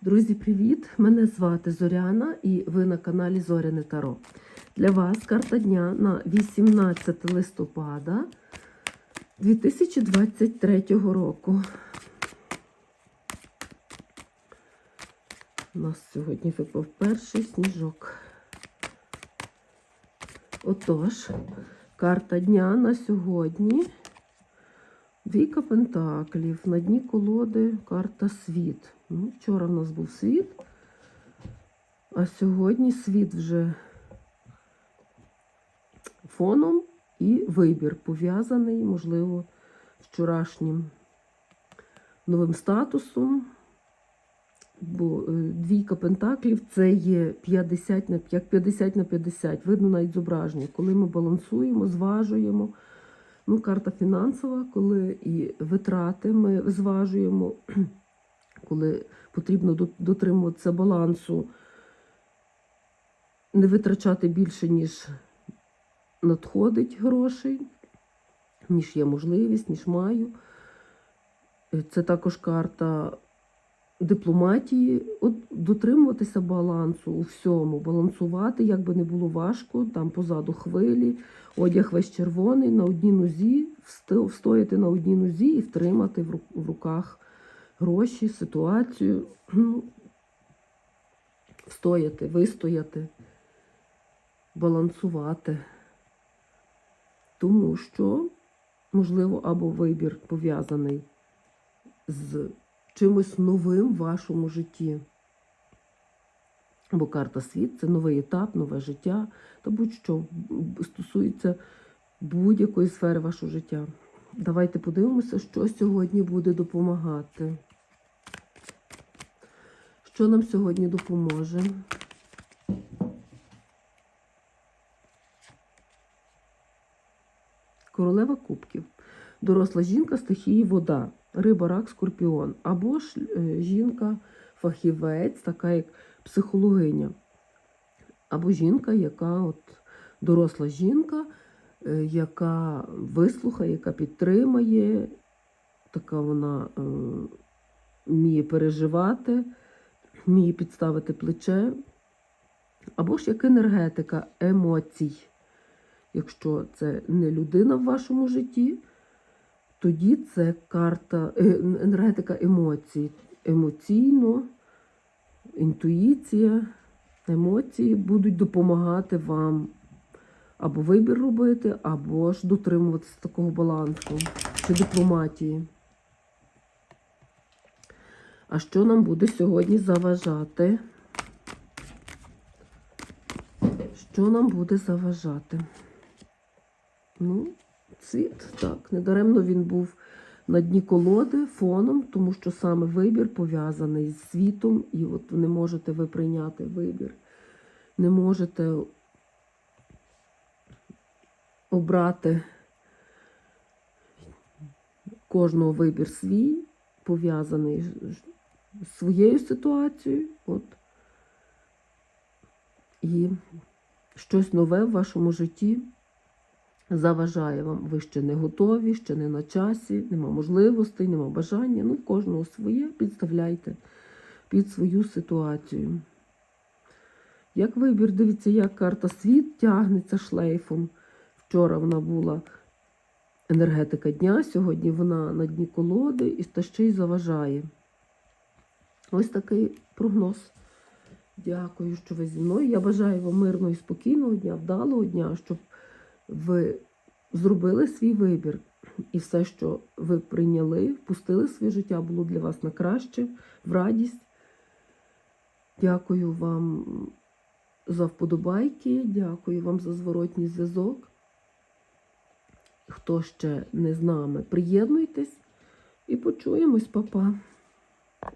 Друзі, привіт! Мене звати Зоряна і ви на каналі Зоряне Таро. Для вас карта дня на 18 листопада 2023 року. У нас сьогодні випав перший сніжок. Отож, карта дня на сьогодні. Двійка пентаклів. На дні колоди карта світ. Ну, вчора в нас був світ, а сьогодні світ вже фоном і вибір пов'язаний, можливо, вчорашнім новим статусом. Бо е, двійка пентаклів це є 50 на, як 50 на 50. Видно навіть зображення. Коли ми балансуємо, зважуємо. Ну, карта фінансова, коли і витрати ми зважуємо, коли потрібно дотримуватися балансу, не витрачати більше, ніж надходить грошей, ніж є можливість, ніж маю. Е, Це також карта дипломатії, от дотримуватися балансу у всьому, балансувати, як би не було важко, там позаду хвилі, одяг весь червоний, на одній нозі, встояти на одній нозі і втримати в руках гроші, ситуацію, ну, встояти, вистояти, балансувати. Тому що, можливо, або вибір пов'язаний з чимось новим в вашому житті. Бо карта світ це новий етап, нове життя, та будь-що стосується будь-якої сфери вашого життя. Давайте подивимося, що сьогодні буде допомагати. Що нам сьогодні допоможе? Королева кубків. Доросла жінка стихії вода, риба, рак, скорпіон. Або ж е, жінка-фахівець, така як психологиня. Або жінка, яка от доросла жінка, е, яка вислухає, яка підтримає, така вона е, вміє переживати, вміє підставити плече. Або ж як енергетика емоцій. Якщо це не людина в вашому житті, тоді це карта е, енергетика емоцій. Емоційно, інтуїція, емоції будуть допомагати вам або вибір робити, або ж дотримуватися такого балансу чи дипломатії. А що нам буде сьогодні заважати? Що нам буде заважати? Ну, цвіт, так. Недаремно він був на дні колоди фоном, тому що саме вибір пов'язаний з світом, і от не можете ви прийняти вибір. Не можете обрати кожного вибір свій, пов'язаний своєю ситуацією. От. І щось нове в вашому житті заважає вам. Ви ще не готові, ще не на часі, нема можливостей, нема бажання. Ну, кожного своє підставляйте під свою ситуацію. Як вибір, дивіться, як карта світ тягнеться шлейфом. Вчора вона була енергетика дня, сьогодні вона на дні колоди і та ще й заважає. Ось такий прогноз. Дякую, що ви зі мною. Я бажаю вам мирного і спокійного дня, вдалого дня, щоб ви зробили свій вибір. І все, що ви прийняли, впустили своє життя, було для вас на краще, в радість. Дякую вам за вподобайки, дякую вам за зворотній зв'язок. Хто ще не з нами, приєднуйтесь і почуємось, Па-па.